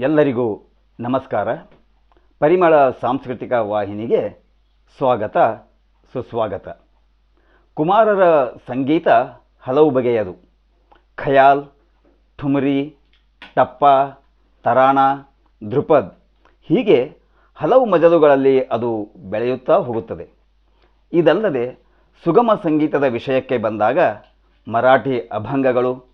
ಎಲ್ಲರಿಗೂ ನಮಸ್ಕಾರ. ಪರಿಮಳ ಸಾಂಸ್ಕೃತಿಕ ವಾಹಿನಿಗೆ ಸ್ವಾಗತ, ಸುಸ್ವಾಗತ. ಕುಮಾರರ ಸಂಗೀತ ಹಲವು ಬಗೆಯದು. ಖಯಾಲ್, ಠುಮರಿ, ಟಪ್ಪ, ತರಾಣ, ಧ್ರುಪದ್ ಹೀಗೆ ಹಲವು ಮಜಲುಗಳಲ್ಲಿ ಅದು ಬೆಳೆಯುತ್ತಾ ಹೋಗುತ್ತದೆ. ಇದಲ್ಲದೆ ಸುಗಮ ಸಂಗೀತದ ವಿಷಯಕ್ಕೆ ಬಂದಾಗ ಮರಾಠಿ ಅಭಂಗಗಳು,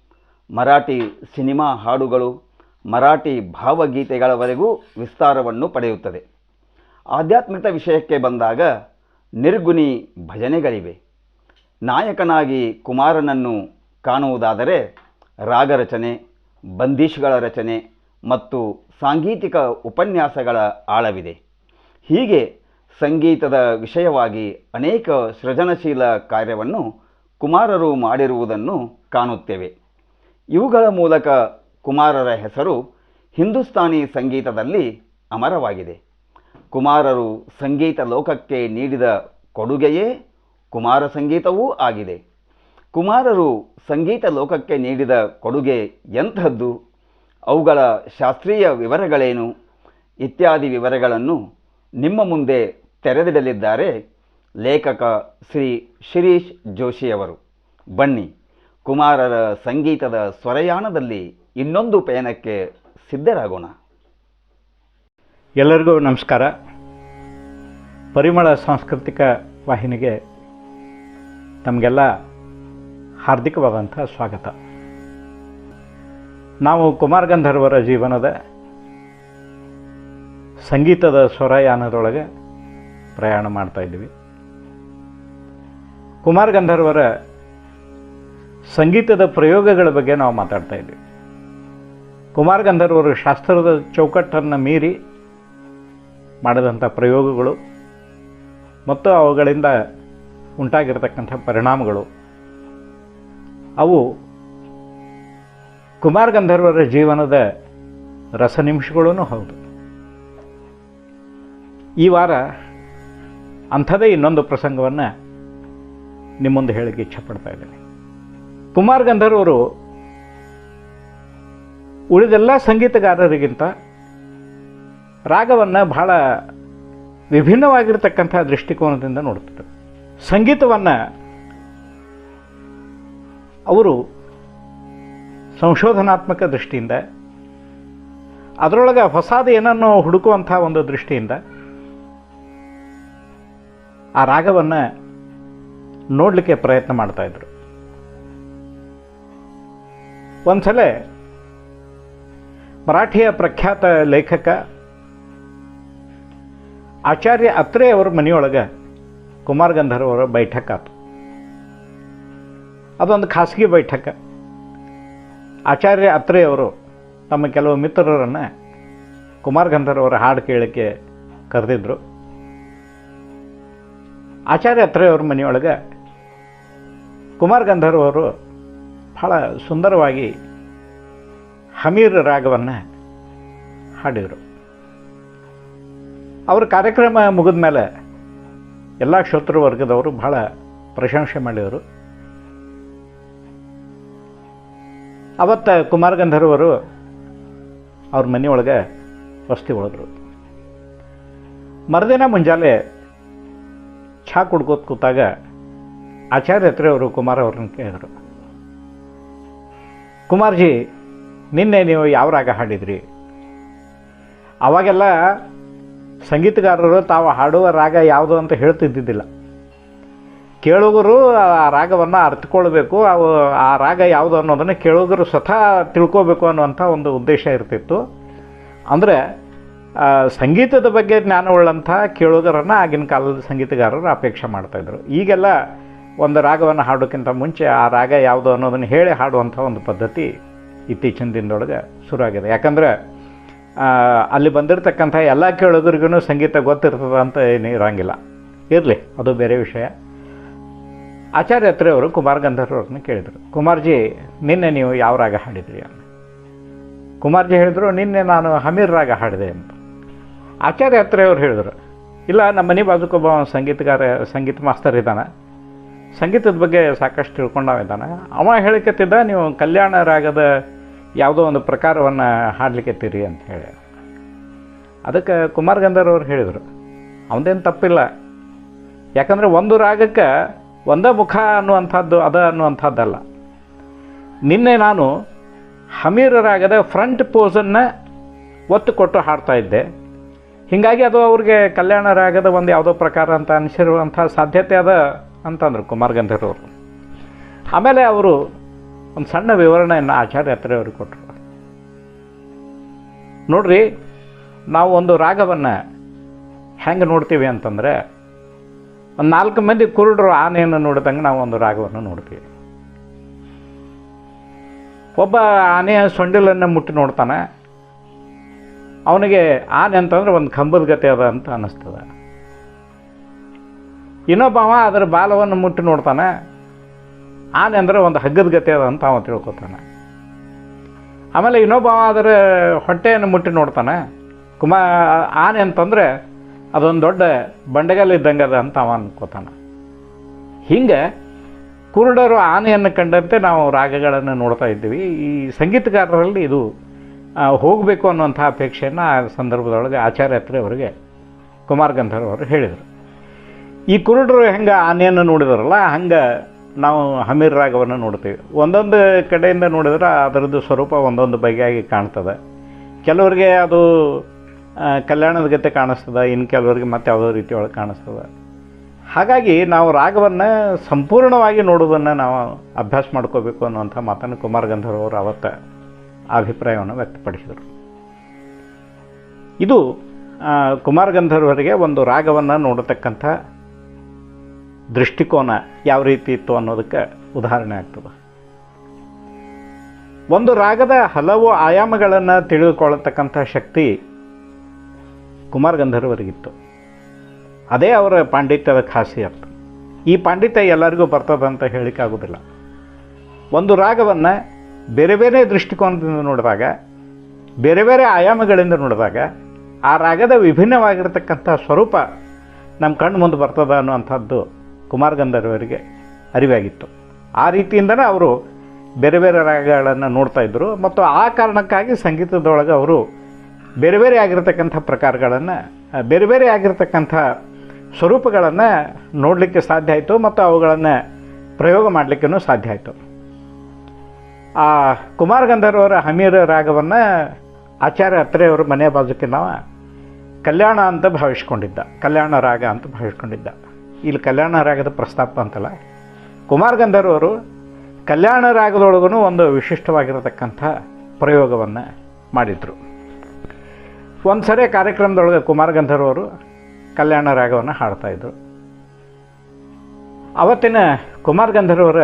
ಮರಾಠಿ ಸಿನಿಮಾ ಹಾಡುಗಳು ಮರಾಠಿ ಭಾವಗೀತೆಗಳವರೆಗೂ ವಿಸ್ತಾರವನ್ನು ಪಡೆಯುತ್ತದೆ. ಆಧ್ಯಾತ್ಮಿಕ ವಿಷಯಕ್ಕೆ ಬಂದಾಗ ನಿರ್ಗುಣಿ ಭಜನೆಗಳಿವೆ. ನಾಯಕನಾಗಿ ಕುಮಾರನನ್ನು ಕಾಣುವುದಾದರೆ ರಾಗರಚನೆ, ಬಂದೀಶ್ಗಳ ರಚನೆ ಮತ್ತು ಸಾಂಗೀತಿಕ ಉಪನ್ಯಾಸಗಳ ಆಳವಿದೆ. ಹೀಗೆ ಸಂಗೀತದ ವಿಷಯವಾಗಿ ಅನೇಕ ಸೃಜನಶೀಲ ಕಾರ್ಯವನ್ನು ಕುಮಾರರು ಮಾಡಿರುವುದನ್ನು ಕಾಣುತ್ತೇವೆ. ಇವುಗಳ ಮೂಲಕ ಕುಮಾರರ ಹೆಸರು ಹಿಂದೂಸ್ತಾನಿ ಸಂಗೀತದಲ್ಲಿ ಅಮರವಾಗಿದೆ. ಕುಮಾರರು ಸಂಗೀತ ಲೋಕಕ್ಕೆ ನೀಡಿದ ಕೊಡುಗೆಯೇ ಕುಮಾರ ಸಂಗೀತವೂ ಆಗಿದೆ. ಕುಮಾರರು ಸಂಗೀತ ಲೋಕಕ್ಕೆ ನೀಡಿದ ಕೊಡುಗೆ ಎಂಥದ್ದು? ಅವುಗಳ ಶಾಸ್ತ್ರೀಯ ವಿವರಗಳೇನು? ಇತ್ಯಾದಿ ವಿವರಗಳನ್ನು ನಿಮ್ಮ ಮುಂದೆ ತೆರೆದಿಡಲಿದ್ದಾರೆ ಲೇಖಕ ಶ್ರೀ ಶಿರೀಶ್ ಜೋಶಿಯವರು ಬನ್ನಿ, ಕುಮಾರರ ಸಂಗೀತದ ಸ್ವರಯಾನದಲ್ಲಿ ಇನ್ನೊಂದು ಪಯಣಕ್ಕೆ ಸಿದ್ಧರಾಗೋಣ. ಎಲ್ಲರಿಗೂ ನಮಸ್ಕಾರ. ಪರಿಮಳ ಸಾಂಸ್ಕೃತಿಕ ವಾಹಿನಿಗೆ ತಮಗೆಲ್ಲ ಹಾರ್ದಿಕವಾದಂಥ ಸ್ವಾಗತ. ನಾವು ಕುಮಾರ್ ಗಂಧರ್ವರ ಜೀವನದ ಸಂಗೀತದ ಸ್ವರಯಾನದೊಳಗೆ ಪ್ರಯಾಣ ಮಾಡ್ತಾ ಇದ್ದೀವಿ. ಕುಮಾರ್ ಗಂಧರ್ವರ ಸಂಗೀತದ ಪ್ರಯೋಗಗಳ ಬಗ್ಗೆ ನಾವು ಮಾತಾಡ್ತಾ ಇದ್ದೀವಿ. ಕುಮಾರ್ ಗಂಧರ್ವರು ಶಾಸ್ತ್ರದ ಚೌಕಟ್ಟನ್ನು ಮೀರಿ ಮಾಡಿದಂಥ ಪ್ರಯೋಗಗಳು ಮತ್ತು ಅವುಗಳಿಂದ ಉಂಟಾಗಿರತಕ್ಕಂಥ ಪರಿಣಾಮಗಳು. ಅವು ಕುಮಾರ್ ಗಂಧರ್ವರ ಜೀವನದ ರಸನಿಮಿಷಗಳೂ ಹೌದು. ಈ ವಾರ ಅಂಥದೇ ಇನ್ನೊಂದು ಪ್ರಸಂಗವನ್ನು ನಿಮ್ಮ ಮುಂದೆ ಹೇಳಕ್ಕೆ ಇಚ್ಛಪಡ್ತಾ ಇದ್ದೇನೆ. ಕುಮಾರ್ ಗಂಧರ್ವರು ಉಳಿದೆಲ್ಲ ಸಂಗೀತಗಾರರಿಗಿಂತ ರಾಗವನ್ನು ಬಹಳ ವಿಭಿನ್ನವಾಗಿರ್ತಕ್ಕಂಥ ದೃಷ್ಟಿಕೋನದಿಂದ ನೋಡ್ತಿದ್ದರು ಸಂಗೀತವನ್ನು ಅವರು ಸಂಶೋಧನಾತ್ಮಕ ದೃಷ್ಟಿಯಿಂದ, ಅದರೊಳಗೆ ಹೊಸದು ಏನನ್ನು ಹುಡುಕುವಂಥ ಒಂದು ದೃಷ್ಟಿಯಿಂದ ಆ ರಾಗವನ್ನು ನೋಡಲಿಕ್ಕೆ ಪ್ರಯತ್ನ ಮಾಡ್ತಾಯಿದ್ರು ಒಂದ್ಸಲ ಮರಾಠಿಯ ಪ್ರಖ್ಯಾತ ಲೇಖಕ ಆಚಾರ್ಯ ಅತ್ರೆ ಅವರ ಮನೆಯೊಳಗೆ ಕುಮಾರ್ ಗಂಧರ್ವರ ಬೈಠಕ್ ಆತು. ಅದೊಂದು ಖಾಸಗಿ ಬೈಠಕ. ಆಚಾರ್ಯ ಅತ್ರೆ ಅವರು ತಮ್ಮ ಕೆಲವು ಮಿತ್ರರನ್ನು ಕುಮಾರ್ ಗಂಧರ್ವರ ಹಾಡು ಕೇಳಕ್ಕೆ ಕರೆದಿದ್ದರು ಆಚಾರ್ಯ ಅತ್ರೆ ಅವ್ರ ಮನೆಯೊಳಗೆ ಕುಮಾರ್ ಗಂಧರ್ವರು ಭಾಳ ಸುಂದರವಾಗಿ ಹಮೀರ್ ರಾಗವನ್ನು ಹಾಡಿದರು. ಅವ್ರ ಕಾರ್ಯಕ್ರಮ ಮುಗಿದ ಮೇಲೆ ಎಲ್ಲ ಶ್ರೋತೃ ವರ್ಗದವರು ಬಹಳ ಪ್ರಶಂಸೆ ಮಾಡಿದರು. ಅವತ್ತು ಕುಮಾರ್ ಗಂಧರ್ವರು ಅವ್ರ ಮನೆಯೊಳಗೆ ವಸ್ತಿ ಒಳಗರು ಮರುದಿನ ಮುಂಜಾನೆ ಛಾ ಕುಡ್ಕೋತ ಕೂತಾಗ ಆಚಾರ್ಯ ಹತ್ರ ಅವರು ಕುಮಾರ್ ಅವ್ರನ್ನ ಕೇಳಿದರು. ಕುಮಾರ್ಜಿ ನಿನ್ನೆ ನೀವು ಯಾವ ರಾಗ ಹಾಡಿದ್ರಿ? ಅವಾಗೆಲ್ಲ ಸಂಗೀತಗಾರರು ತಾವು ಹಾಡುವ ರಾಗ ಯಾವುದು ಅಂತ ಹೇಳ್ತಿದ್ದಿದ್ದಿಲ್ಲ. ಕೇಳುಗರು ಆ ರಾಗವನ್ನು ಅರ್ಥಕೊಳ್ಬೇಕು, ಅವು ಆ ರಾಗ ಯಾವುದು ಅನ್ನೋದನ್ನು ಕೇಳುಗರು ಸ್ವತಃ ತಿಳ್ಕೋಬೇಕು ಅನ್ನುವಂಥ ಒಂದು ಉದ್ದೇಶ ಇರ್ತಿತ್ತು. ಅಂದರೆ ಸಂಗೀತದ ಬಗ್ಗೆ ಜ್ಞಾನವುಳ್ಳಂಥ ಕೇಳುಗರನ್ನು ಆಗಿನ ಕಾಲದ ಸಂಗೀತಗಾರರು ಅಪೇಕ್ಷೆ ಮಾಡ್ತಾಯಿದ್ರು ಈಗೆಲ್ಲ ಒಂದು ರಾಗವನ್ನು ಹಾಡೋಕ್ಕಿಂತ ಮುಂಚೆ ಆ ರಾಗ ಯಾವುದು ಅನ್ನೋದನ್ನು ಹೇಳಿ ಹಾಡುವಂಥ ಒಂದು ಪದ್ಧತಿ ಇತ್ತೀಚಿನ ದಿನದೊಳಗೆ ಶುರುವಾಗಿದೆ. ಯಾಕಂದರೆ ಅಲ್ಲಿ ಬಂದಿರತಕ್ಕಂಥ ಎಲ್ಲ ಕೇಳುಗರಿಗೂ ಸಂಗೀತ ಗೊತ್ತಿರ್ತದ ಅಂತ ಏನು ಇರೋಂಗಿಲ್ಲ. ಇರಲಿ, ಅದು ಬೇರೆ ವಿಷಯ. ಆಚಾರ್ಯ ಅವರು ಕುಮಾರ್ ಗಂಧರ್ವ್ರನ್ನ ಕೇಳಿದರು. ಕುಮಾರ್ಜಿ, ನಿನ್ನೆ ನೀವು ಯಾವ ರಾಗ ಹಾಡಿದ್ರಿ ಅಂತ. ಕುಮಾರ್ಜಿ ಹೇಳಿದರು, ನಿನ್ನೆ ನಾನು ಹಮೀರ್ ರಾಗ ಹಾಡಿದೆ ಅಂತ. ಆಚಾರ್ಯ ಅವ್ರು ಹೇಳಿದರು, ಇಲ್ಲ, ನಮ್ಮ ಮನೆ ಬಾಜುಕೊಬ್ಬ ಸಂಗೀತಗಾರ, ಸಂಗೀತ ಮಾಸ್ತರ್ ಇದ್ದಾನೆ. ಸಂಗೀತದ ಬಗ್ಗೆ ಸಾಕಷ್ಟು ತಿಳ್ಕೊಂಡವ ಇದ್ದಾನೆ ಅವ ಹೇಳಿಕತ್ತಿದ್ದ, ನೀವು ಕಲ್ಯಾಣ ರಾಗದ ಯಾವುದೋ ಒಂದು ಪ್ರಕಾರವನ್ನು ಹಾಡಲಿಕ್ಕೆ ಅಂತ ಹೇಳಿ. ಅದಕ್ಕೆ ಕುಮಾರ್ ಗಂಧರ್ವರು ಹೇಳಿದರು ಅವನದೇನು ತಪ್ಪಿಲ್ಲ. ಯಾಕಂದರೆ ಒಂದು ರಾಗಕ್ಕೆ ಒಂದೇ ಮುಖ ಅನ್ನುವಂಥದ್ದು, ಅದ ಅನ್ನುವಂಥದ್ದಲ್ಲ. ನಿನ್ನೆ ನಾನು ಹಮೀರ ರಾಗದ ಫ್ರಂಟ್ ಪೋಸನ್ನು ಒತ್ತು ಕೊಟ್ಟು ಹಾಡ್ತಾ ಇದ್ದೆ. ಹೀಗಾಗಿ ಅದು ಅವ್ರಿಗೆ ಕಲ್ಯಾಣ ರಾಗದ ಒಂದು ಯಾವುದೋ ಪ್ರಕಾರ ಅಂತ ಅನಿಸಿರುವಂಥ ಸಾಧ್ಯತೆ ಅದ, ಅಂತಂದರು ಕುಮಾರ್ ಗಂಧರ್ವರು ಆಮೇಲೆ ಅವರು ಒಂದು ಸಣ್ಣ ವಿವರಣೆಯನ್ನು ಆಚಾರ್ಯ ಹತ್ರ ಅವ್ರಿಗೆ ಕೊಟ್ಟರು ನೋಡ್ರಿ, ನಾವು ಒಂದು ರಾಗವನ್ನು ಹೆಂಗೆ ನೋಡ್ತೀವಿ ಅಂತಂದರೆ, ಒಂದು ನಾಲ್ಕು ಮಂದಿ ಕುರುಡರು ಆನೆಯನ್ನು ನೋಡಿದಂಗೆ ನಾವು ಒಂದು ರಾಗವನ್ನು ನೋಡ್ತೀವಿ. ಒಬ್ಬ ಆನೆಯ ಸೊಂಡಿಲನ್ನು ಮುಟ್ಟಿ ನೋಡ್ತಾನೆ. ಅವನಿಗೆ ಆನೆ ಅಂತಂದ್ರೆ ಒಂದು ಕಂಬದ ಗತಿ ಅದ ಅಂತ ಅನ್ನಿಸ್ತದೆ. ಇನ್ನೊಬ್ಬ ಅವ ಅದರ ಬಾಲವನ್ನು ಮುಟ್ಟಿ ನೋಡ್ತಾನೆ. ಆನೆ ಅಂದರೆ ಒಂದು ಹಗ್ಗದ ಗತಿ ಅದ ಅಂತ ಅವ ತಿಳ್ಕೊತಾನೆ. ಆಮೇಲೆ ಇನ್ನೊಬ್ಬ ಅದರ ಹೊಟ್ಟೆಯನ್ನು ಮುಟ್ಟಿ ನೋಡ್ತಾನೆ. ಕುಮಾ, ಆನೆ ಅಂತಂದರೆ ಅದೊಂದು ದೊಡ್ಡ ಬಂಡೆಗಲ್ ಇದ್ದಂಗೆ ಅದ ಅಂತ ಅವ ಅನ್ಕೋತಾನೆ. ಹಿಂಗೆ ಕುರುಡರು ಆನೆಯನ್ನು ಕಂಡಂತೆ ನಾವು ರಾಗಗಳನ್ನು ನೋಡ್ತಾ ಇದ್ದೀವಿ. ಈ ಸಂಗೀತಗಾರರಲ್ಲಿ ಇದು ಹೋಗಬೇಕು ಅನ್ನುವಂಥ ಅಪೇಕ್ಷೆಯನ್ನು ಆ ಸಂದರ್ಭದೊಳಗೆ ಆಚಾರ್ಯ ಹತ್ರ ಅವರಿಗೆ ಕುಮಾರ್ ಗಂಧರ್ವ ಅವರು ಹೇಳಿದರು. ಈ ಕುರುಡರು ಹೆಂಗೆ ಆನೆಯನ್ನು ನೋಡಿದಾರಲ್ಲ, ಹಂಗೆ ನಾವು ಹಮೀರ್ ರಾಗವನ್ನು ನೋಡ್ತೀವಿ. ಒಂದೊಂದು ಕಡೆಯಿಂದ ನೋಡಿದ್ರೆ ಅದರದ್ದು ಸ್ವರೂಪ ಒಂದೊಂದು ಬಗೆಯಾಗಿ ಕಾಣ್ತದೆ. ಕೆಲವರಿಗೆ ಅದು ಕಲ್ಯಾಣದ ಗತೆ ಕಾಣಿಸ್ತದೆ ಇನ್ನು ಕೆಲವರಿಗೆ ಮತ್ತೆ ಯಾವುದೋ ರೀತಿ ಒಳಗೆ ಕಾಣಿಸ್ತದೆ. ಹಾಗಾಗಿ ನಾವು ರಾಗವನ್ನು ಸಂಪೂರ್ಣವಾಗಿ ನೋಡೋದನ್ನು ನಾವು ಅಭ್ಯಾಸ ಮಾಡ್ಕೋಬೇಕು ಅನ್ನುವಂಥ ಮಾತನ್ನು ಕುಮಾರ್ ಗಂಧರ್ವ ಅವರು ಅವತ್ತ ಅಭಿಪ್ರಾಯವನ್ನು ವ್ಯಕ್ತಪಡಿಸಿದರು. ಇದು ಕುಮಾರ್ ಗಂಧರ್ವರಿಗೆ ಒಂದು ರಾಗವನ್ನು ನೋಡತಕ್ಕಂಥ ದೃಷ್ಟಿಕೋನ ಯಾವ ರೀತಿ ಇತ್ತು ಅನ್ನೋದಕ್ಕೆ ಉದಾಹರಣೆ ಆಗ್ತದೆ. ಒಂದು ರಾಗದ ಹಲವು ಆಯಾಮಗಳನ್ನು ತಿಳಿದುಕೊಳ್ಳತಕ್ಕಂಥ ಶಕ್ತಿ ಕುಮಾರ್ ಗಂಧರ್ವರಿಗಿತ್ತು ಅದೇ ಅವರ ಪಾಂಡಿತ್ಯದ ಖಾಸಿಯತ್ತು ಈ ಪಾಂಡಿತ್ಯ ಎಲ್ಲರಿಗೂ ಬರ್ತದಂತ ಹೇಳಿಕ್ಕಾಗೋದಿಲ್ಲ ಒಂದು ರಾಗವನ್ನು ಬೇರೆ ಬೇರೆ ದೃಷ್ಟಿಕೋನದಿಂದ ನೋಡಿದಾಗ, ಬೇರೆ ಬೇರೆ ಆಯಾಮಗಳಿಂದ ನೋಡಿದಾಗ, ಆ ರಾಗದ ವಿಭಿನ್ನವಾಗಿರತಕ್ಕಂಥ ಸ್ವರೂಪ ನಮ್ಮ ಕಣ್ಣು ಮುಂದೆ ಬರ್ತದ ಅನ್ನುವಂಥದ್ದು ಕುಮಾರ್ ಗಂಧರ್ವರಿಗೆ ಅರಿವಾಗಿತ್ತು. ಆ ರೀತಿಯಿಂದನೇ ಅವರು ಬೇರೆ ಬೇರೆ ರಾಗಗಳನ್ನು ನೋಡ್ತಾ ಇದ್ದರು ಮತ್ತು ಆ ಕಾರಣಕ್ಕಾಗಿ ಸಂಗೀತದೊಳಗೆ ಅವರು ಬೇರೆ ಬೇರೆ ಆಗಿರತಕ್ಕಂಥ ಪ್ರಕಾರಗಳನ್ನು, ಬೇರೆ ಬೇರೆ ಆಗಿರತಕ್ಕಂಥ ಸ್ವರೂಪಗಳನ್ನು ನೋಡಲಿಕ್ಕೆ ಸಾಧ್ಯ ಆಯಿತು. ಮತ್ತು ಅವುಗಳನ್ನು ಪ್ರಯೋಗ ಮಾಡಲಿಕ್ಕೂ ಸಾಧ್ಯ ಆಯಿತು. ಆ ಕುಮಾರ್ ಗಂಧರ್ವರ ಹಮೀರ ರಾಗವನ್ನು ಆಚಾರ್ಯ ಅತ್ರೆಯವರು ಮನೆ ಬಾಜುಕ್ಕೆ ನಾವು ಕಲ್ಯಾಣ ಅಂತ ಭಾವಿಸ್ಕೊಂಡಿದ್ದ. ಕಲ್ಯಾಣ ರಾಗ ಅಂತ ಭಾವಿಸ್ಕೊಂಡಿದ್ದ. ಇಲ್ಲಿ ಕಲ್ಯಾಣ ರಾಗದ ಪ್ರಸ್ತಾಪ ಅಂತಲ್ಲ. ಕುಮಾರ್ ಗಂಧರ್ವರು ಕಲ್ಯಾಣ ರಾಗದೊಳಗೂ ಒಂದು ವಿಶಿಷ್ಟವಾಗಿರತಕ್ಕಂಥ ಪ್ರಯೋಗವನ್ನು ಮಾಡಿದರು. ಒಂದು ಸರಿ ಕಾರ್ಯಕ್ರಮದೊಳಗೆ ಕುಮಾರ್ ಗಂಧರ್ವರು ಕಲ್ಯಾಣ ರಾಗವನ್ನು ಹಾಡ್ತಾಯಿದ್ರು ಅವತ್ತಿನ ಕುಮಾರ್ ಗಂಧರ್ವರ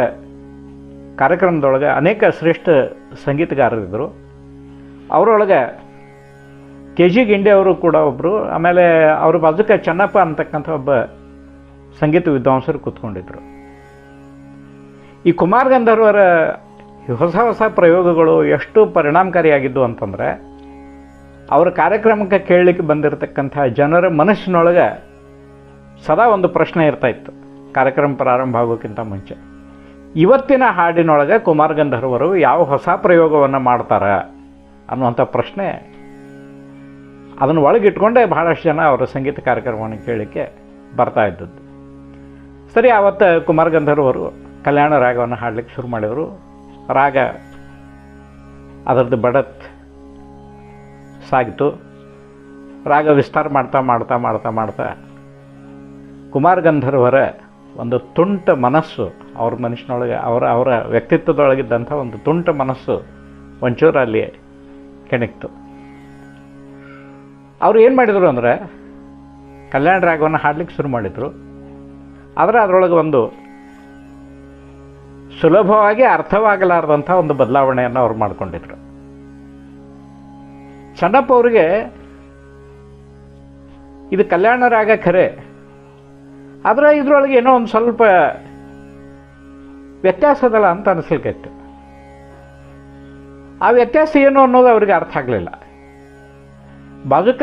ಕಾರ್ಯಕ್ರಮದೊಳಗೆ ಅನೇಕ ಶ್ರೇಷ್ಠ ಸಂಗೀತಗಾರರಿದ್ದರು ಅವರೊಳಗೆ ಕೆ ಜಿ ಗಿಂಡೆ ಅವರು ಕೂಡ ಒಬ್ಬರು ಆಮೇಲೆ ಅವ್ರ ಬಾಜುಕ ಚೆನ್ನಪ್ಪ ಅಂತಕ್ಕಂಥ ಒಬ್ಬ ಸಂಗೀತ ವಿದ್ವಾಂಸರು ಕೂತ್ಕೊಂಡಿದ್ರು. ಈ ಕುಮಾರ್ ಗಂಧರ್ವರ ಹೊಸ ಹೊಸ ಪ್ರಯೋಗಗಳು ಎಷ್ಟು ಪರಿಣಾಮಕಾರಿಯಾಗಿದ್ದು ಅಂತಂದರೆ, ಅವರ ಕಾರ್ಯಕ್ರಮಕ್ಕೆ ಕೇಳಲಿಕ್ಕೆ ಬಂದಿರತಕ್ಕಂಥ ಜನರ ಮನಸ್ಸಿನೊಳಗೆ ಸದಾ ಒಂದು ಪ್ರಶ್ನೆ ಇರ್ತಾ ಇತ್ತು. ಕಾರ್ಯಕ್ರಮ ಪ್ರಾರಂಭ ಆಗೋಕ್ಕಿಂತ ಮುಂಚೆ. ಇವತ್ತಿನ ಹಾಡಿನೊಳಗೆ ಕುಮಾರ್ ಗಂಧರ್ವರು ಯಾವ ಹೊಸ ಪ್ರಯೋಗವನ್ನು ಮಾಡ್ತಾರೆ ಅನ್ನುವಂಥ ಪ್ರಶ್ನೆ ಅದನ್ನು ಒಳಗಿಟ್ಕೊಂಡೇ ಬಹಳಷ್ಟು ಜನ ಅವರ ಸಂಗೀತ ಕಾರ್ಯಕ್ರಮವನ್ನು ಕೇಳಲಿಕ್ಕೆ ಬರ್ತಾ ಇದ್ದದ್ದು. ಸರಿ ಆವತ್ತು ಕುಮಾರ್ ಗಂಧರ್ವರು ಕಲ್ಯಾಣ ರಾಗವನ್ನು ಹಾಡಲಿಕ್ಕೆ ಶುರು ಮಾಡಿದರು. ರಾಗ ಅದರದ್ದು ಬಡತ್ ಸಾಗಿತು. ರಾಗ ವಿಸ್ತಾರ ಮಾಡ್ತಾ ಮಾಡ್ತಾ ಮಾಡ್ತಾ ಮಾಡ್ತಾ ಕುಮಾರ್ ಗಂಧರ್ವರ ಒಂದು ತುಂಟ ಮನಸ್ಸು, ಅವ್ರ ಮನುಷ್ಯನೊಳಗೆ, ಅವರ ಅವರ ವ್ಯಕ್ತಿತ್ವದೊಳಗಿದ್ದಂಥ ಒಂದು ತುಂಟ ಮನಸ್ಸು ಒಂಚೂರು ಅಲ್ಲಿ ಕೆಣಕ್ತು. ಅವ್ರು ಏನು ಮಾಡಿದರು ಅಂದರೆ, ಕಲ್ಯಾಣ ರಾಗವನ್ನು ಹಾಡ್ಲಿಕ್ಕೆ ಶುರು ಮಾಡಿದರು. ಆದರೆ ಅದರೊಳಗೆ ಒಂದು ಸುಲಭವಾಗಿ ಅರ್ಥವಾಗಲಾರದಂಥ ಒಂದು ಬದಲಾವಣೆಯನ್ನು ಅವ್ರು ಮಾಡಿಕೊಂಡಿದ್ರು. ಚೆನ್ನಪ್ಪ ಅವರಿಗೆ ಇದು ಕಲ್ಯಾಣರಾಗ ಖರೆ. ಆದರೆ ಇದರೊಳಗೆ ಏನೋ ಒಂದು ಸ್ವಲ್ಪ ವ್ಯತ್ಯಾಸ ಅದಲ್ಲ ಅಂತ ಅನಿಸ್ಲಿಕ್ಕಿತ್ತು ಆ ವ್ಯತ್ಯಾಸ ಏನು ಅನ್ನೋದು ಅವ್ರಿಗೆ ಅರ್ಥ ಆಗಲಿಲ್ಲ. ಬಾಜುಕ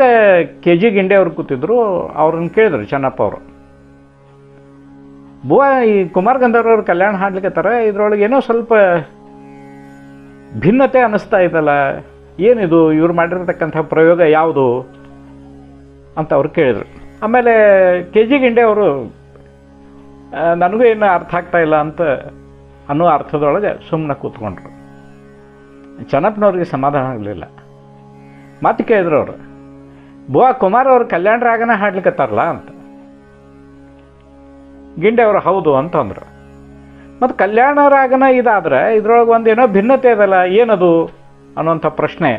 ಕೆ ಜಿ ಗಿಂಡೆ ಅವ್ರು ಕೂತಿದ್ರು, ಅವ್ರನ್ನ ಕೇಳಿದ್ರು ಚೆನ್ನಪ್ಪ ಅವರು. ಬುವ, ಈ ಕುಮಾರ್ ಗಂಧರ್ವರು ಕಲ್ಯಾಣ ಹಾಡ್ಲಿಕ್ಕತ್ತಾರ ಇದ್ರೊಳಗೆ ಏನೋ ಸ್ವಲ್ಪ ಭಿನ್ನತೆ ಅನ್ನಿಸ್ತಾ ಇದಲ್ಲ ಏನಿದು ಇವ್ರು ಮಾಡಿರ್ತಕ್ಕಂಥ ಪ್ರಯೋಗ ಯಾವುದು ಅಂತ ಅವ್ರು ಕೇಳಿದರು. ಆಮೇಲೆ ಕೆ ಜಿ ಗಿಂಡೆ ಅವರು ನನಗೂ ಏನು ಅರ್ಥ ಆಗ್ತಾ ಇಲ್ಲ ಅಂತ ಅನ್ನೋ ಅರ್ಥದೊಳಗೆ ಸುಮ್ಮನೆ ಕೂತ್ಕೊಂಡ್ರು. ಚೆನ್ನಪ್ಪನವ್ರಿಗೆ ಸಮಾಧಾನ ಆಗಲಿಲ್ಲ. ಮತ್ತೆ ಕೇಳಿದ್ರು ಅವರು. ಬುವಾ, ಕುಮಾರ್ ಅವರು ಕಲ್ಯಾಣ ರಾಗನ ಹಾಡ್ಲಿಕ್ಕತ್ತಾರಲ್ಲ ಅಂತ. ಗಿಂಡೆ ಅವರು ಹೌದು ಅಂತಂದ್ರು. ಮತ್ತು ಕಲ್ಯಾಣ ರಾಗನ ಇದಾದ್ರೆ ಇದ್ರೊಳಗೆ ಒಂದೇನೋ ಭಿನ್ನತೆ ಇದಲ್ಲ ಏನದು ಅನ್ನೋಂಥ ಪ್ರಶ್ನೆ.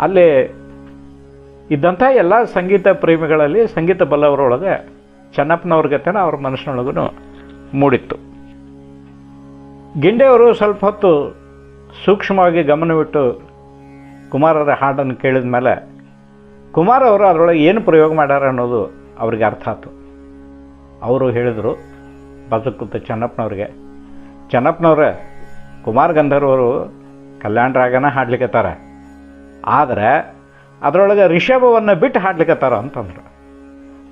ಅಲ್ಲಿ ಇದ್ದಂಥ ಎಲ್ಲ ಸಂಗೀತ ಪ್ರೇಮಿಗಳಲ್ಲಿ ಸಂಗೀತ ಬಲ್ಲವರೊಳಗೆ ಚೆನ್ನಪ್ಪನವ್ರ ಗತೆನ ಅವ್ರ ಮನಸ್ಸಿನೊಳಗೂ ಮೂಡಿತ್ತು. ಗಿಂಡೆಯವರು ಸ್ವಲ್ಪ ಹೊತ್ತು ಸೂಕ್ಷ್ಮವಾಗಿ ಗಮನವಿಟ್ಟು ಕುಮಾರರ ಹಾಡನ್ನು ಕೇಳಿದ ಮೇಲೆ ಕುಮಾರ್ ಅವರು ಅದರೊಳಗೆ ಏನು ಪ್ರಯೋಗ ಮಾಡ್ಯಾರ ಅನ್ನೋದು ಅವ್ರಿಗೆ ಅರ್ಥ ಆಯ್ತು ಅವರು ಹೇಳಿದರು ಬದುಕುತ್ತ ಚೆನ್ನಪ್ಪನವ್ರಿಗೆ. ಚೆನ್ನಪ್ಪನವ್ರೆ ಕುಮಾರ್ ಗಂಧರ್ವರು ಕಲ್ಯಾಣ ರಾಗನ ಹಾಡ್ಲಿಕ್ಕತ್ತಾರ ಆದರೆ ಅದರೊಳಗೆ ರಿಷಭವನ್ನು ಬಿಟ್ಟು ಹಾಡ್ಲಿಕ್ಕತ್ತಾರ ಅಂತಂದರು.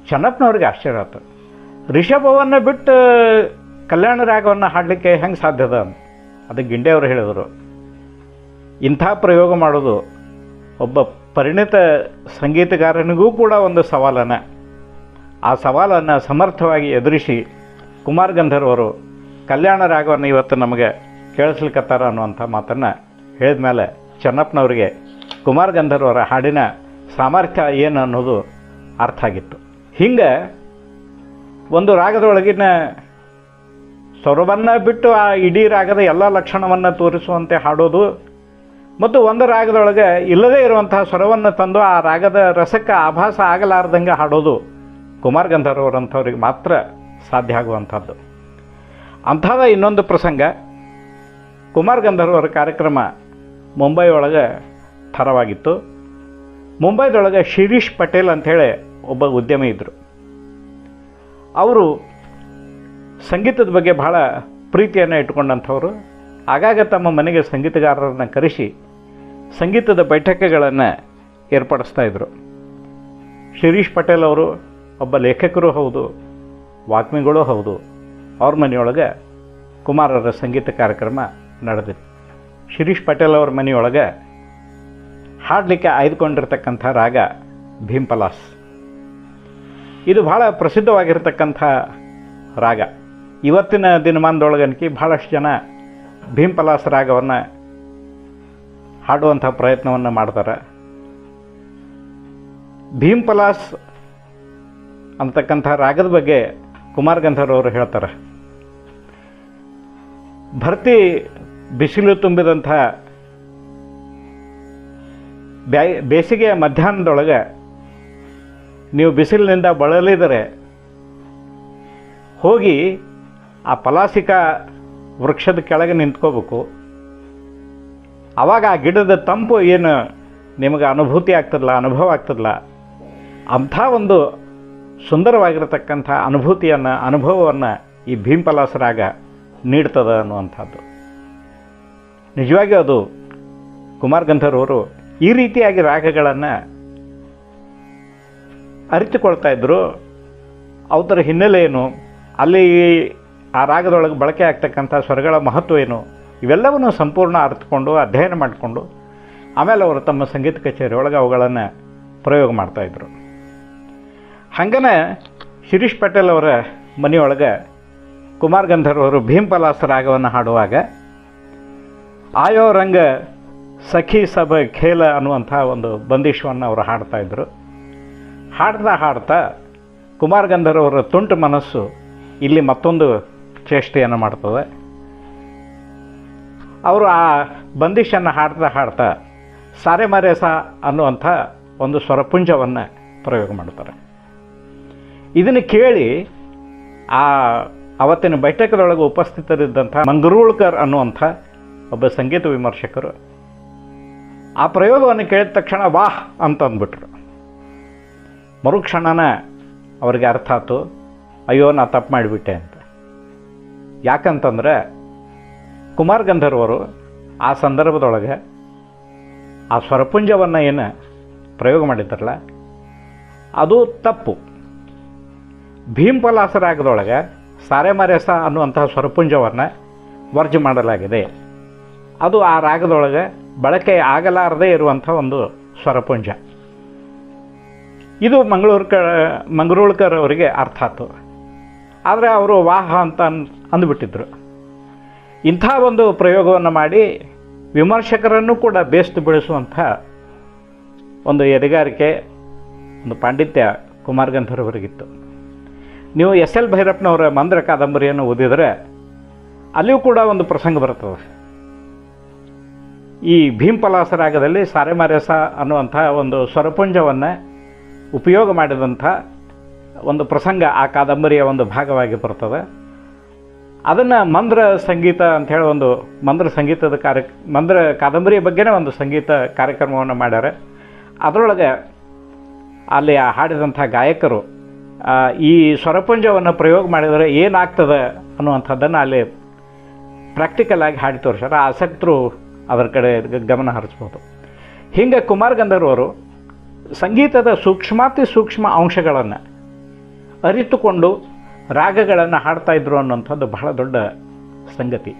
ಚೆನ್ನಪ್ಪನವ್ರಿಗೆ ಆಶ್ಚರ್ಯ ಆಯ್ತು ರಿಷಭವನ್ನು ಬಿಟ್ಟು ಕಲ್ಯಾಣ ರಾಗವನ್ನು ಹಾಡಲಿಕ್ಕೆ ಹೆಂಗೆ ಸಾಧ್ಯದ ಅಂತ. ಅದಕ್ಕೆ ಗಿಂಡೆಯವರು ಹೇಳಿದರು. ಇಂಥ ಪ್ರಯೋಗ ಮಾಡೋದು ಒಬ್ಬ ಪರಿಣಿತ ಸಂಗೀತಗಾರನಿಗೂ ಕೂಡ ಒಂದು ಸವಾಲನ. ಆ ಸವಾಲನ್ನು ಸಮರ್ಥವಾಗಿ ಎದುರಿಸಿ ಕುಮಾರ್ ಗಂಧರ್ವರು ಕಲ್ಯಾಣ ರಾಗವನ್ನು ಇವತ್ತು ನಮಗೆ ಕೇಳಿಸ್ಲಿಕ್ಕತ್ತಾರ ಅನ್ನುವಂಥ ಮಾತನ್ನು ಹೇಳಿದ ಮೇಲೆ ಚೆನ್ನಪ್ಪನವರಿಗೆ ಕುಮಾರ್ ಗಂಧರ್ವರ ಹಾಡಿನ ಸಾಮರ್ಥ್ಯ ಏನು ಅನ್ನೋದು ಅರ್ಥ ಆಗಿತ್ತು. ಹಿಂಗೆ ಒಂದು ರಾಗದೊಳಗಿನ ಸ್ವರವನ್ನು ಬಿಟ್ಟು ಆ ಇಡೀ ರಾಗದ ಎಲ್ಲ ಲಕ್ಷಣವನ್ನು ತೋರಿಸುವಂತೆ ಹಾಡೋದು ಮತ್ತು ಒಂದು ರಾಗದೊಳಗೆ ಇಲ್ಲದೇ ಇರುವಂತಹ ಸ್ವರವನ್ನು ತಂದು ಆ ರಾಗದ ರಸಕ್ಕೆ ಆಭಾಸ ಆಗಲಾರ್ದಂಗೆ ಹಾಡೋದು ಕುಮಾರ್ ಗಂಧರ್ವರಂಥವ್ರಿಗೆ ಮಾತ್ರ ಸಾಧ್ಯ ಆಗುವಂಥದ್ದು. ಅಂಥದ ಇನ್ನೊಂದು ಪ್ರಸಂಗ ಕುಮಾರ್ ಗಂಧರ್ವರ ಕಾರ್ಯಕ್ರಮ ಮುಂಬೈ ಒಳಗೆ ಥರವಾಗಿತ್ತು. ಮುಂಬೈದೊಳಗೆ ಶಿರೀಶ್ ಪಟೇಲ್ ಅಂಥೇಳಿ ಒಬ್ಬ ಉದ್ಯಮಿ ಇದ್ದರು ಅವರು ಸಂಗೀತದ ಬಗ್ಗೆ ಭಾಳ ಪ್ರೀತಿಯನ್ನು ಇಟ್ಕೊಂಡಂಥವ್ರು ಆಗಾಗ ತಮ್ಮ ಮನೆಗೆ ಸಂಗೀತಗಾರರನ್ನು ಕರೆಸಿ ಸಂಗೀತದ ಬೈಠಕಗಳನ್ನು ಏರ್ಪಡಿಸ್ತಾ ಇದ್ದರು ಶಿರೀಶ್ ಪಟೇಲ್ ಅವರು ಒಬ್ಬ ಲೇಖಕರು ಹೌದು, ವಾಗ್ಮಿಗಳು ಹೌದು. ಅವ್ರ ಮನೆಯೊಳಗೆ ಕುಮಾರರ ಸಂಗೀತ ಕಾರ್ಯಕ್ರಮ ನಡೆದಿತ್ತು ಶಿರೀಶ್ ಪಟೇಲ್ ಅವ್ರ ಮನೆಯೊಳಗೆ ಹಾಡಲಿಕ್ಕೆ ಆಯ್ದುಕೊಂಡಿರ್ತಕ್ಕಂಥ ರಾಗ ಭೀಂಪಲಾಸ್ ಇದು ಭಾಳ ಪ್ರಸಿದ್ಧವಾಗಿರ್ತಕ್ಕಂಥ ರಾಗ. ಇವತ್ತಿನ ದಿನಮಾನದೊಳಗನ್ಕಿ ಭಾಳಷ್ಟು ಜನ ಭೀಂಪಲಾಸ್ ರಾಗವನ್ನು ಹಾಡುವಂಥ ಪ್ರಯತ್ನವನ್ನು ಮಾಡ್ತಾರೆ. ಭೀಂಪಲಾಸ್ ಅಂತಕ್ಕಂಥ ರಾಗದ ಬಗ್ಗೆ ಕುಮಾರ್ ಗಂಧರ್ವ ಅವರು ಹೇಳ್ತಾರೆ. ಭರ್ತಿ ಬಿಸಿಲು ತುಂಬಿದಂಥ ಬ್ಯಾ ಬೇಸಿಗೆಯ ಮಧ್ಯಾಹ್ನದೊಳಗೆ ನೀವು ಬಿಸಿಲಿನಿಂದ ಬಳಲಿದರೆ ಹೋಗಿ ಆ ಪಲಾಸಿಕ ವೃಕ್ಷದ ಕೆಳಗೆ ನಿಂತ್ಕೋಬೇಕು. ಆವಾಗ ಆ ಗಿಡದ ತಂಪು ಏನು ನಿಮಗೆ ಅನುಭೂತಿ ಆಗ್ತದಲ್ಲ ಅನುಭವ ಆಗ್ತದಲ್ಲ ಅಂಥ ಒಂದು ಸುಂದರವಾಗಿರತಕ್ಕಂಥ ಅನುಭೂತಿಯನ್ನು, ಅನುಭವವನ್ನು ಈ ಭೀಂಪಲಾಸ ರಾಗ ನೀಡ್ತದ ಅನ್ನುವಂಥದ್ದು. ನಿಜವಾಗಿಯೂ ಅದು ಕುಮಾರ್ ಗಂಧರ್ವರು ಈ ರೀತಿಯಾಗಿ ರಾಗಗಳನ್ನು ಅರಿತುಕೊಳ್ತಾ ಇದ್ದರು ಅವರ ಹಿನ್ನೆಲೆ ಏನು? ಅಲ್ಲಿ ಆ ರಾಗದೊಳಗೆ ಬಳಕೆ ಆಗ್ತಕ್ಕಂಥ ಸ್ವರಗಳ ಮಹತ್ವ ಏನು? ಇವೆಲ್ಲವನ್ನು ಸಂಪೂರ್ಣ ಅರಿತುಕೊಂಡು, ಅಧ್ಯಯನ ಮಾಡಿಕೊಂಡು, ಆಮೇಲೆ ಅವರು ತಮ್ಮ ಸಂಗೀತ ಕಚೇರಿ ಒಳಗೆ ಅವುಗಳನ್ನು ಪ್ರಯೋಗ ಮಾಡ್ತಾಯಿದ್ರು ಹಂಗನೆ ಶಿರೀಶ್ ಪಟೇಲ್ ಅವರ ಮನೆಯೊಳಗೆ ಕುಮಾರ್ ಗಂಧರ್ವರು ಭೀಂಪಲಾಸ ರಾಗವನ್ನು ಹಾಡುವಾಗ, ಆಯೋ ರಂಗ ಸಖಿ ಸಭ ಖೇಲ ಅನ್ನುವಂಥ ಒಂದು ಬಂದಿಶವನ್ನು ಅವರು ಹಾಡ್ತಾಯಿದ್ರು ಹಾಡ್ತಾ ಹಾಡ್ತಾ ಕುಮಾರ್ ಗಂಧರ್ವರ ತುಂಟು ಮನಸ್ಸು ಇಲ್ಲಿ ಮತ್ತೊಂದು ಚೇಷ್ಟೆಯನ್ನು ಮಾಡ್ತದೆ. ಅವರು ಆ ಬಂದಿಶನ್ನು ಹಾಡ್ತಾ ಹಾಡ್ತಾ, ಸಾರೆ ಮಾರೆ ಸಾ ಅನ್ನುವಂಥ ಒಂದು ಸ್ವರಪುಂಜವನ್ನು ಪ್ರಯೋಗ ಮಾಡ್ತಾರೆ. ಇದನ್ನು ಕೇಳಿ ಆ ಅವತ್ತಿನ ಬೈಠಕದೊಳಗೆ ಉಪಸ್ಥಿತರಿದ್ದಂಥ ಮಂಗರೂಳ್ಕರ್ ಅನ್ನುವಂಥ ಒಬ್ಬ ಸಂಗೀತ ವಿಮರ್ಶಕರು ಆ ಪ್ರಯೋಗವನ್ನು ಕೇಳಿದ ತಕ್ಷಣ ವಾಹ್ ಅಂತ ಅಂದ್ಬಿಟ್ರು ಮರುಕ್ಷಣನ ಅವ್ರಿಗೆ ಅರ್ಥ ಆಯ್ತು, ಅಯ್ಯೋ ನಾ ತಪ್ಪು ಮಾಡಿಬಿಟ್ಟೆ ಅಂತ. ಯಾಕಂತಂದರೆ ಕುಮಾರ್ ಗಂಧರ್ವರು ಆ ಸಂದರ್ಭದೊಳಗೆ ಆ ಸ್ವರಪುಂಜವನ್ನು ಏನು ಪ್ರಯೋಗ ಮಾಡಿದ್ದಾರಲ್ಲ, ಅದು ತಪ್ಪು. ಭೀಂಪಲಾಸ ರಾಗದೊಳಗೆ ಸಾರೆ ಮರೆಸ ಅನ್ನುವಂತಹ ಸ್ವರಪುಂಜವನ್ನು ವರ್ಜ ಮಾಡಲಾಗಿದೆ. ಅದು ಆ ರಾಗದೊಳಗೆ ಬಳಕೆ ಆಗಲಾರದೇ ಇರುವಂಥ ಒಂದು ಸ್ವರಪುಂಜ. ಇದು ಮಂಗಳೂರ್ಕ ಮಂಗಳೂಳ್ಕರ್ ಅವರಿಗೆ ಅರ್ಥ ಆಯ್ತು ಆದರೆ ಅವರು ವಾಹ ಅಂತ ಅನ್, ಅಂದುಬಿಟ್ಟಿದ್ರು. ಇಂಥ ಒಂದು ಪ್ರಯೋಗವನ್ನು ಮಾಡಿ ವಿಮರ್ಶಕರನ್ನು ಕೂಡ ಬೇಸ್ತು ಬೆಳೆಸುವಂಥ ಒಂದು ಎದೆಗಾರಿಕೆ ಒಂದು ಪಾಂಡಿತ್ಯ ಕುಮಾರ್ ಗಂಧರ್ವರಿಗಿತ್ತು ನೀವು ಎಸ್ ಎಲ್ ಭೈರಪ್ಪನವರ ಮಂದ್ರ ಕಾದಂಬರಿಯನ್ನು ಓದಿದರೆ ಅಲ್ಲಿಯೂ ಕೂಡ ಒಂದು ಪ್ರಸಂಗ ಬರ್ತದೆ ಈ ಭೀಂಪಲಾಸ ರಾಗದಲ್ಲಿ ಸಾರೆಮಾರೆಸ ಅನ್ನುವಂಥ ಒಂದು ಸ್ವರಪುಂಜವನ್ನು ಉಪಯೋಗ ಮಾಡಿದಂಥ ಒಂದು ಪ್ರಸಂಗ ಆ ಕಾದಂಬರಿಯ ಒಂದು ಭಾಗವಾಗಿ ಬರ್ತದೆ. ಅದನ್ನು ಮಂದ್ರ ಸಂಗೀತ ಅಂಥೇಳಿ ಒಂದು ಮಂದ್ರ ಸಂಗೀತದ ಕಾರ್ಯ ಮಂದ್ರ ಕಾದಂಬರಿಯ ಬಗ್ಗೆನೇ ಒಂದು ಸಂಗೀತ ಕಾರ್ಯಕ್ರಮವನ್ನು ಮಾಡ್ಯಾರೆ. ಅದರೊಳಗೆ ಅಲ್ಲಿ ಹಾಡಿದಂಥ ಗಾಯಕರು ಈ ಸ್ವರಪುಂಜವನ್ನು ಪ್ರಯೋಗ ಮಾಡಿದರೆ ಏನಾಗ್ತದೆ ಅನ್ನುವಂಥದ್ದನ್ನು ಅಲ್ಲಿ ಪ್ರಾಕ್ಟಿಕಲ್ ಆಗಿ ಹಾಡಿ ತೋರಿಸ್ಯಾರ. ಆಸಕ್ತರು ಅದರ ಕಡೆ ಗಮನ ಹರಿಸ್ಬೋದು. ಹಿಂಗೆ ಕುಮಾರ್ ಗಂಧರ್ವರು ಸಂಗೀತದ ಸೂಕ್ಷ್ಮಾತಿ ಸೂಕ್ಷ್ಮ ಅಂಶಗಳನ್ನು ಅರಿತುಕೊಂಡು ರಾಗಗಳನ್ನು ಹಾಡ್ತಾ ಇದ್ರು ಅನ್ನುವಂಥದ್ದು ಬಹಳ ದೊಡ್ಡ ಸಂಗತಿ.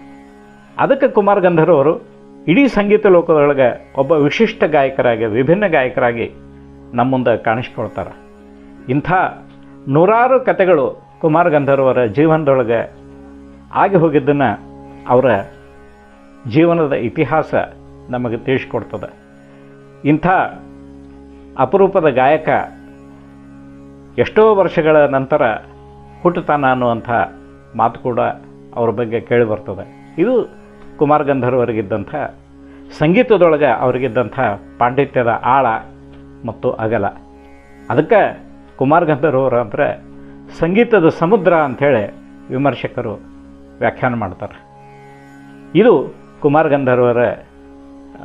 ಅದಕ್ಕೆ ಕುಮಾರ್ ಗಂಧರ್ವರು ಇಡೀ ಸಂಗೀತ ಲೋಕದೊಳಗೆ ಒಬ್ಬ ವಿಶಿಷ್ಟ ಗಾಯಕರಾಗಿ, ವಿಭಿನ್ನ ಗಾಯಕರಾಗಿ ನಮ್ಮ ಮುಂದೆ ಕಾಣಿಸ್ಕೊಳ್ತಾರೆ. ಇಂಥ ನೂರಾರು ಕತೆಗಳು ಕುಮಾರ ಗಂಧರ್ವರ ಜೀವನದೊಳಗೆ ಆಗಿ ಹೋಗಿದ್ದನ್ನು ಅವರ ಜೀವನದ ಇತಿಹಾಸ ನಮಗೆ ತಿಳಿಸ್ಕೊಡ್ತದೆ. ಇಂಥ ಅಪರೂಪದ ಗಾಯಕ ಎಷ್ಟೋ ವರ್ಷಗಳ ನಂತರ ಹುಟ್ಟುತ್ತಾನ ಅನ್ನುವಂಥ ಮಾತು ಕೂಡ ಅವ್ರ ಬಗ್ಗೆ ಕೇಳಿ ಬರ್ತದೆ. ಇದು ಕುಮಾರ್ ಗಂಧರ್ವರಿಗಿದ್ದಂಥ ಸಂಗೀತದೊಳಗೆ ಅವರಿಗಿದ್ದಂಥ ಪಾಂಡಿತ್ಯದ ಆಳ ಮತ್ತು ಅಗಲ. ಅದಕ್ಕೆ ಕುಮಾರ್ ಗಂಧರ್ವರು ಅಂದರೆ ಸಂಗೀತದ ಸಮುದ್ರ ಅಂಥೇಳಿ ವಿಮರ್ಶಕರು ವ್ಯಾಖ್ಯಾನ ಮಾಡ್ತಾರೆ. ಇದು ಕುಮಾರ್ ಗಂಧರ್ವರ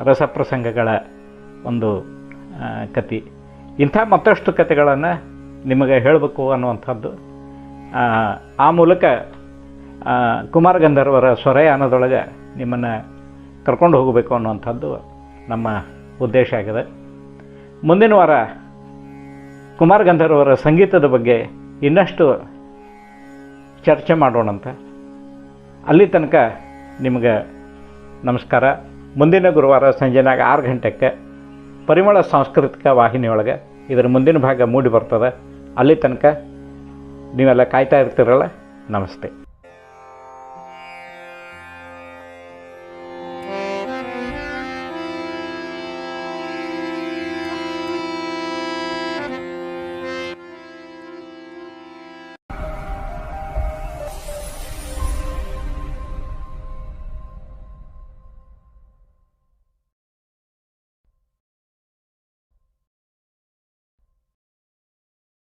ರಸಪ್ರಸಂಗಗಳ ಒಂದು ಕತಿ ಇಂಥ ಮತ್ತಷ್ಟು ಕತೆಗಳನ್ನು ನಿಮಗೆ ಹೇಳಬೇಕು ಅನ್ನುವಂಥದ್ದು ಆ, ಮೂಲಕ ಕುಮಾರ ಗಂಧರ್ವರ ಸ್ವರಯಾನದೊಳಗೆ ನಿಮ್ಮನ್ನು ಕರ್ಕೊಂಡು ಹೋಗಬೇಕು ಅನ್ನುವಂಥದ್ದು ನಮ್ಮ ಉದ್ದೇಶ ಆಗಿದೆ. ಮುಂದಿನ ವಾರ ಕುಮಾರ ಗಂಧರ್ವರ ಸಂಗೀತದ ಬಗ್ಗೆ ಇನ್ನಷ್ಟು ಚರ್ಚೆ ಮಾಡೋಣಂತ. ಅಲ್ಲಿ ತನಕ ನಿಮಗೆ ನಮಸ್ಕಾರ. ಮುಂದಿನ ಗುರುವಾರ ಸಂಜೆನಾಗ ಆರು ಗಂಟೆಗೆ ಪರಿಮಳ ಸಾಂಸ್ಕೃತಿಕ ವಾಹಿನಿಯೊಳಗೆ ಇದರ ಮುಂದಿನ ಭಾಗ ಮೂಡಿ ಬರ್ತದೆ. ಅಲ್ಲಿ ತನಕ ನೀವೆಲ್ಲ ಕಾಯ್ತಾ ಇರ್ತೀರಲ್ಲ, ನಮಸ್ತೆ.